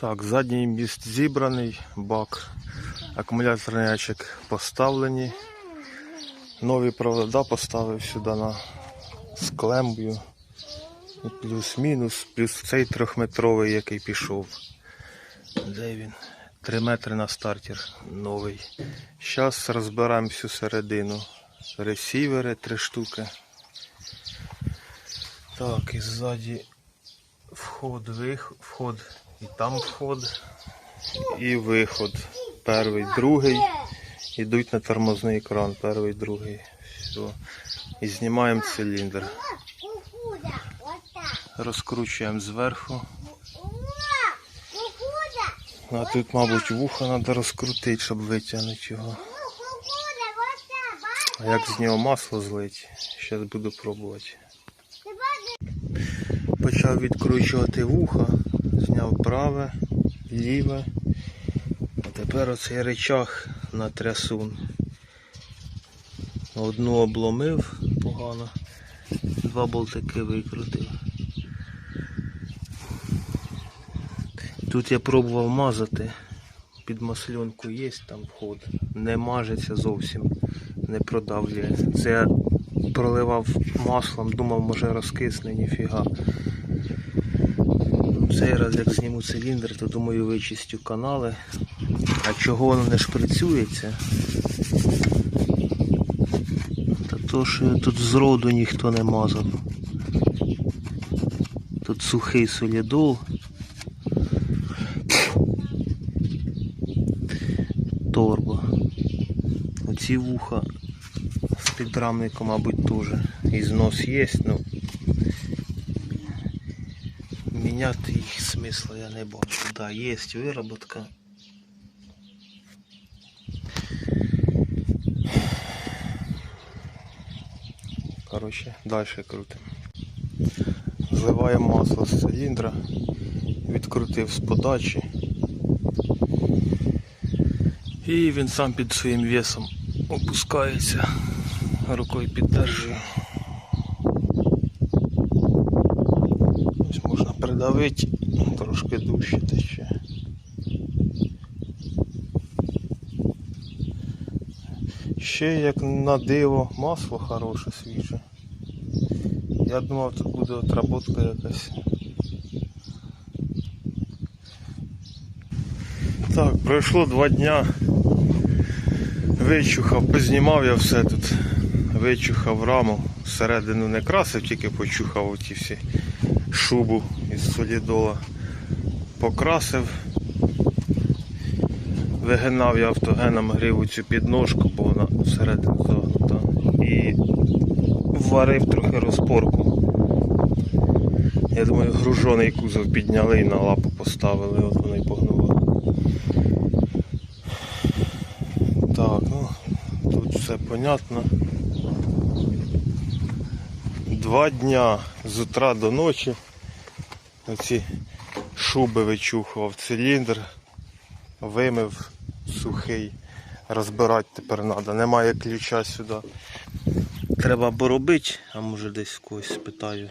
Так, задній міст зібраний, бак, акумуляторний ящик поставлені. Нові провода поставив сюди на з. Плюс-мінус, плюс цей трьохметровий, який пішов. Де він? Три метри на стартер новий. Зараз розбираємо всю середину. Ресівери три штуки. Так, і ззаді вход, виход, вход, і там вход, і виход. Перший, другий. Йдуть на тормозний екран, перший, другий. Все. І знімаємо циліндр. Розкручуємо зверху. А тут, мабуть, вуха треба розкрутити, щоб витягнути його. А як з нього масло злить, зараз буду пробувати. Почав відкручувати вуха, зняв праве, ліве. А тепер оцей речах на трясун. Одну обломив погано, два болтики викрутив. Тут я пробував мазати. Під масльонку є там вход. Не мажеться зовсім, не продавлює. Це я проливав маслом, думав, може розкисне, ніфіга. Цей раз як зніму циліндр, то думаю вичистю канали. А чого воно не шприцюється? Та то, що тут зроду ніхто не мазав. Тут сухий солідол. Торбо. Оці вуха з підрамником, мабуть, теж. І знос є, ну міняти їх смисла я не бачу. Да, є вироботка. Коротше, далі крутимо. Зливаємо масло з циліндра, відкрутив з подачі. І він сам під своїм весом опускається. Рукою піддержую. Ось можна придавити, трошки дужче тече. Ще як на диво масло хороше, свіже. Я думав тут буде отработка якась. Так, пройшло два дня. Вичухав, познімав я все тут. Вичухав раму. Всередину не красив, тільки почухав оті всі шубу із солідола. Покрасив. Вигинав я автогеном грів у цю підножку, бо вона всередину загнута. І варив трохи розпорку. Я думаю, гружений кузов підняли і на лапу поставили, от воно й погнуло. Так, ну тут все понятно. Два дня з утра до ночі оці шуби вичухував циліндр, вимив сухий, розбирати тепер треба. Немає ключа сюди. Треба або робити, а може десь когось спитаю.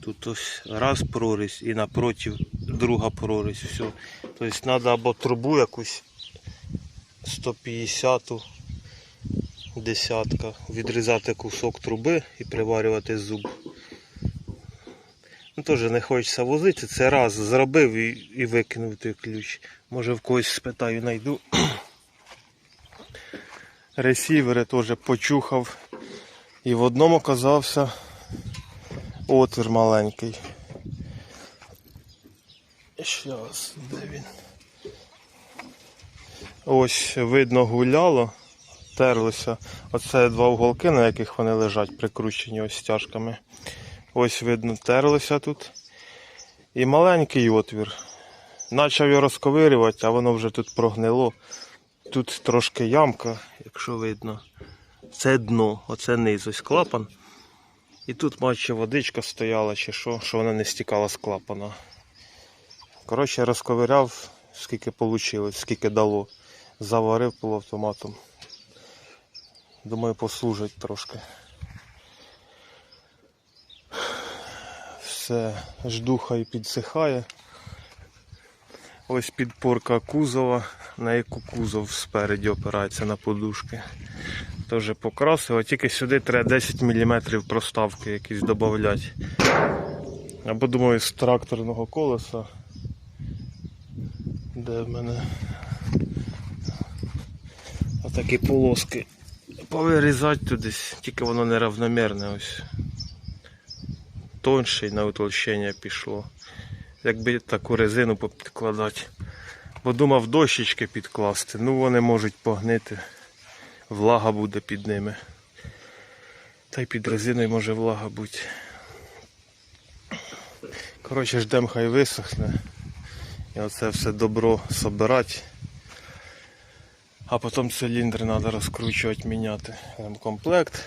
Тут ось раз прорізь і напротив друга прорізь. Все. Тобто треба або трубу якусь 150-ту десятка, відрізати кусок труби і приварювати зуб. Теж не хочеться возити, це раз зробив і, і викинув той ключ. Може в когось спитаю, знайду. Ресівери теж почухав. І в одному оказався отвір маленький. Щас, де він? Ось видно гуляло, терлося. Оце два уголки, на яких вони лежать, прикручені ось стяжками. Ось видно, терлося тут. І маленький отвір. Почав його розковирювати, а воно вже тут прогнило. Тут трошки ямка, якщо видно. Це дно, оце низ, ось клапан. І тут, наче водичка стояла чи що, що вона не стікала з клапана. Коротше, розковиряв, скільки вийшло, скільки дало. Заварив полуавтоматом. Думаю, послужить трошки. Все, жду хай підсихає. Ось підпорка кузова, на яку кузов спереді опирається на подушки. Теж покрасив, а тільки сюди треба 10 мм проставки якісь додати. Або думаю з тракторного колеса. Де в мене отакі полоски. Повирізати тудись, тільки воно неравномірне ось. Тонше й на утолщення пішло. Якби таку резину підкладати. Бо думав дощечки підкласти, ну вони можуть погнити. Влага буде під ними. Та й під резиною може влага бути. Коротше, ждем хай висохне. І оце все добро собирати. А потім циліндр треба розкручувати, міняти. Комплект.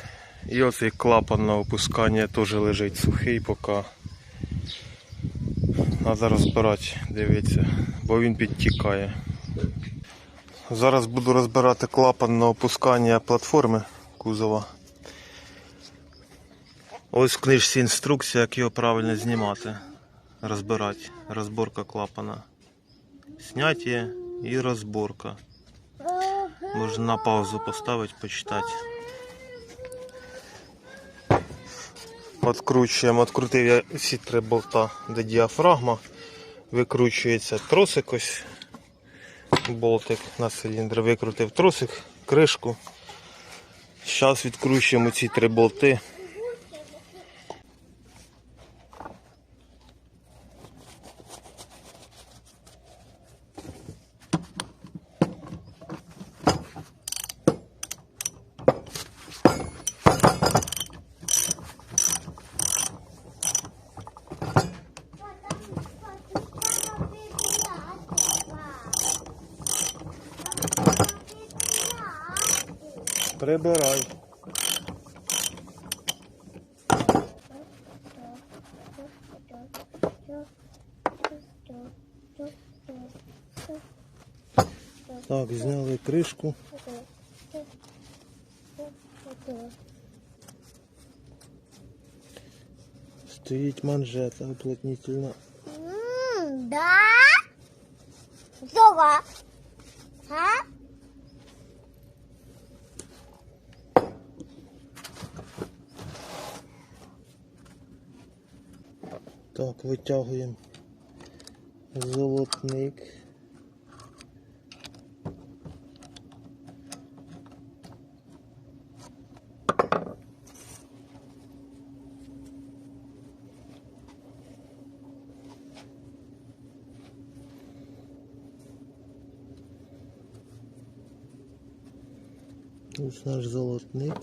І оцей клапан на опускання теж лежить сухий поки. Треба розбирати, дивіться, бо він підтікає. Зараз буду розбирати клапан на опускання платформи кузова. Ось в книжці інструкція, як його правильно знімати, розбирати. Розборка клапана. Зняття і розборка. Можна на паузу поставити, почитати. Откручуємо, открутив я всі три болта, де діафрагма. Викручується тросик ось. Болтик на циліндр викрутив тросик, кришку. Зараз відкручуємо ці три болти. Прибирай. Так, зняли кришку. Стоїть манжета уплотнительна. М, Да? Зора. А? Так, витягуємо золотник. Ось наш золотник.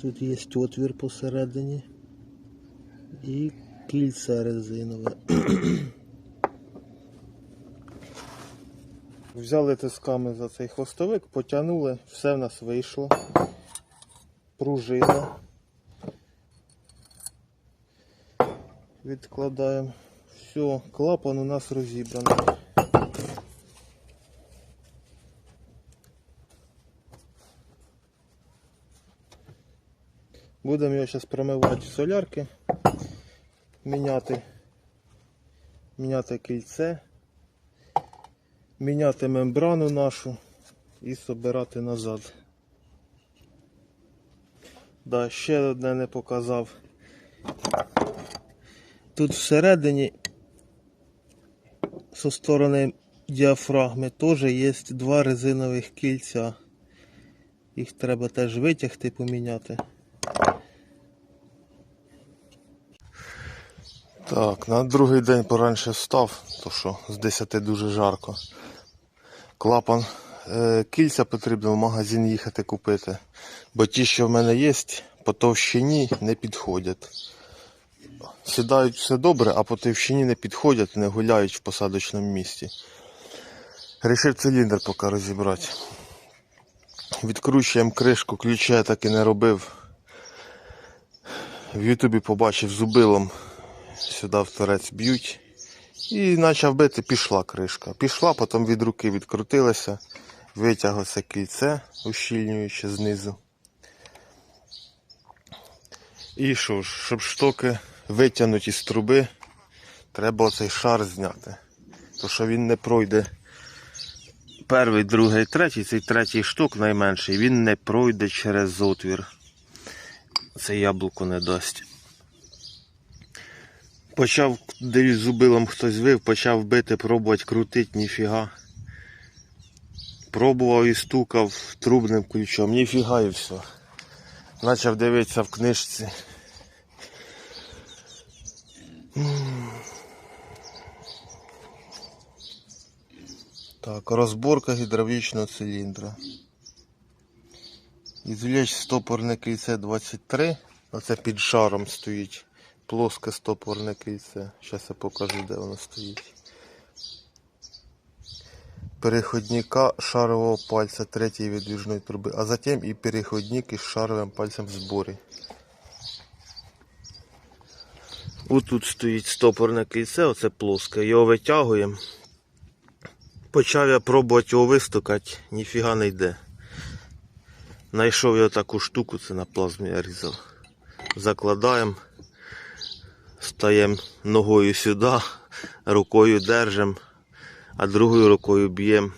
Тут є отвір посередині і кільце резинове. Взяли тисками за цей хвостовик, потягнули, все в нас вийшло. Пружина. Відкладаємо. Все, клапан у нас розібраний. Будемо його зараз промивати в солярки, міняти, міняти кільце, міняти мембрану нашу і собирати назад. Да, ще одне не показав. Тут всередині зі сторони діафрагми теж є два резинових кільця. Їх треба теж витягти, поміняти. Так, на другий день поранше встав, то що з 10 дуже жарко. Клапан. Е, кільця потрібно в магазин їхати купити. Бо ті, що в мене є, по товщині не підходять. Сідають все добре, а по товщині не підходять, не гуляють в посадочному місці. Рішив циліндр поки розібрати. Відкручуємо кришку, ключа я так і не робив. В Ютубі побачив зубилом сюди в торець б'ють. І почав бити, пішла кришка. Пішла, потім від руки відкрутилася, витягло це кільце, ущільнюючи знизу. І що ж, щоб штоки витягнути із труби, треба оцей шар зняти. то що він не пройде. Перший, другий, третій, цей третій штук найменший, він не пройде через отвір. Це яблуко не дасть. Почав, дивлюсь, зубилом хтось вив, почав бити, пробувати крутить, ніфіга. Пробував і стукав трубним ключом, ніфіга і все. Почав дивитися в книжці. Так, розборка гідравлічного циліндра. Ізвлечь стопорне кільце 23. Оце під шаром стоїть. Плоске стопорне кільце. Зараз я покажу, де воно стоїть. Переходника шарового пальця третьої видвіжної труби, а затем і переходник із шаровим пальцем в зборі. Ось тут стоїть стопорне кільце, оце плоске. Його витягуємо. Почав я пробувати його вистукати, ніфіга не йде. Найшов я таку штуку, це на плазмі я різав. Закладаємо, стаємо ногою сюди, рукою держимо, а другою рукою б'ємо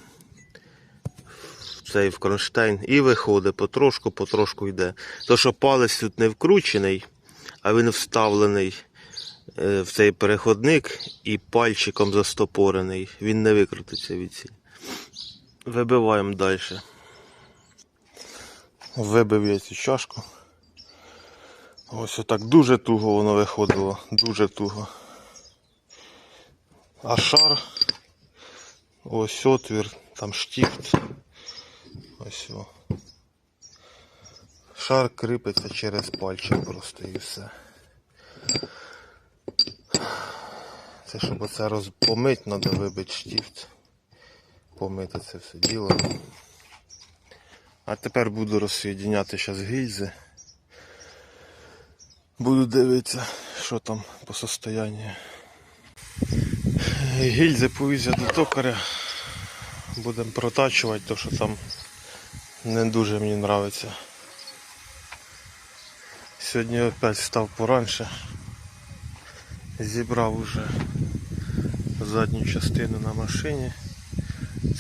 в цей в кронштейн і виходить, потрошку, потрошку йде. То, що палець тут не вкручений, а він вставлений е, в цей переходник і пальчиком застопорений. Він не викрутиться від ці. Вибиваємо далі. Вибив я цю чашку. Ось отак дуже туго воно виходило. Дуже туго. А шар. Ось отвір, там штифт. Ось о. Шар кріпиться через пальчик просто і все. Це щоб оце розпомить, треба вибити штифт. Помити це все діло. А тепер буду розсоєдиняти зараз гільзи. Буду дивитися, що там по состоянню. Гільзи повіз я до токаря. Будемо протачувати, то що там не дуже мені подобається. Сьогодні опять став поранше. Зібрав уже задню частину на машині.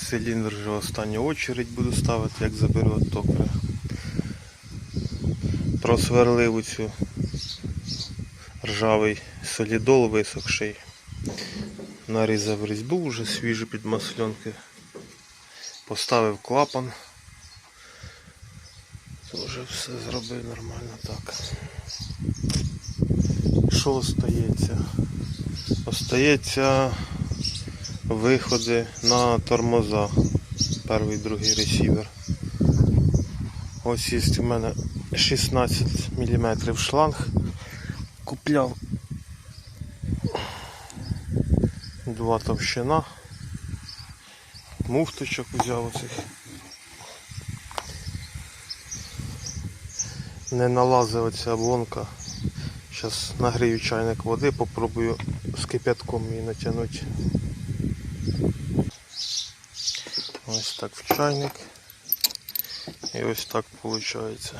Циліндр вже в останню очередь буду ставити, як заберу від токаря. Просверлив цю ржавий солідол висохший. Нарізав різьбу вже свіжу під масльонки. Поставив клапан. Тоже все зробив нормально так. Що остається? Остається виходи на тормоза. Перший, другий ресівер. Ось є у мене 16 мм шланг. Купляв два товщина. Муфточок взяв оцих. Не налазить оця обломка. Зараз нагрію чайник води, попробую з кипятком її натягнути. Ось так в чайник. І ось так виходить.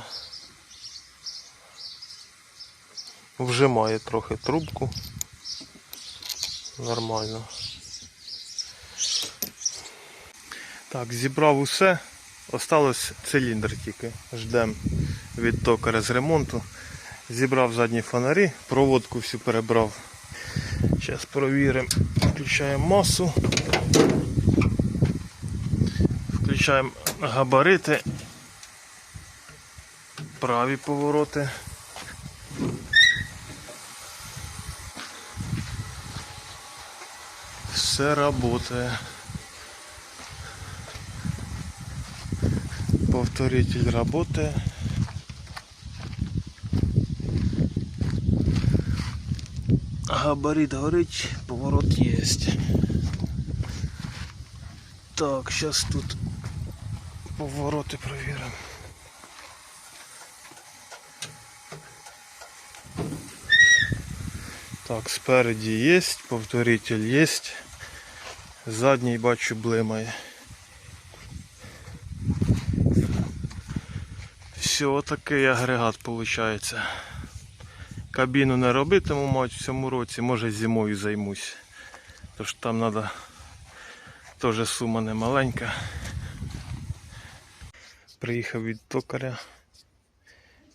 Вжимає трохи трубку. Нормально. Так, зібрав усе. Осталось циліндр тільки. Ждемо від токаря з ремонту. Зібрав задні фонарі, проводку всю перебрав. Зараз провіримо. Включаємо масу. Включаємо габарити. Праві повороти. Все работает. Повторитель работает. Габарит горить, поворот есть. Так, сейчас тут повороты проверим. Так, спереді є, повторитель є. Задній бачу блимає. Все, такий агрегат виходить. Кабіну не робитиму, мать, в цьому році, може зимою займусь. Тож там треба Теж сума не маленька. Приїхав від токаря,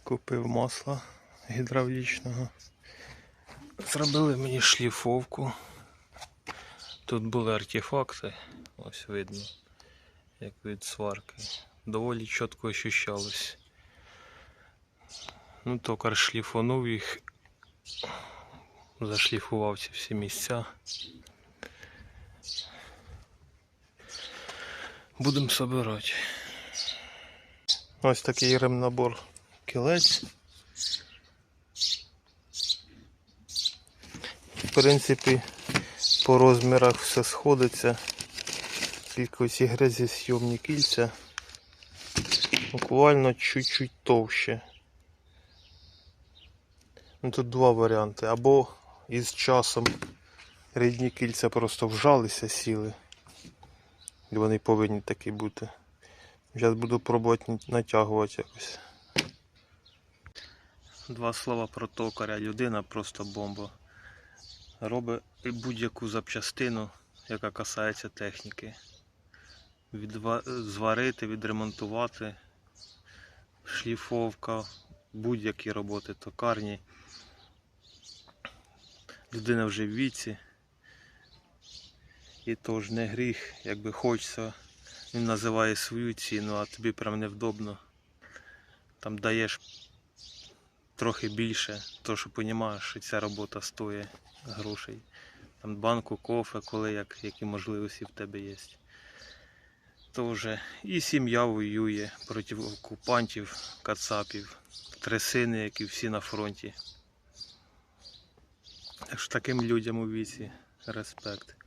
купив масла гідравлічного. Зробили мені шліфовку. Тут були артефакти, ось видно, як від сварки. Доволі чітко ощущалось. Ну, токар шліфанув їх, зашліфував ці всі місця. Будемо собирати. Ось такий ремнабор кілець. В принципі, по розмірах все сходиться. Тільки ці грязі кільця буквально чуть-чуть товще. Ну, тут два варіанти. Або із часом рідні кільця просто вжалися, сіли. І вони повинні такі бути. Зараз буду пробувати натягувати якось. Два слова про токаря. Людина просто бомба. Робить будь-яку запчастину, яка касається техніки. Відва... Зварити, відремонтувати, шліфовка, будь-які роботи токарні. Людина вже в віці. І то ж не гріх, якби хочеться. Він називає свою ціну, а тобі прям невдобно. Там даєш трохи більше, то що розумієш, що ця робота стоїть грошей. Там банку, кофе, коли як, які можливості в тебе є. То вже і сім'я воює проти окупантів, кацапів, тресини, які всі на фронті. Так що таким людям у віці респект.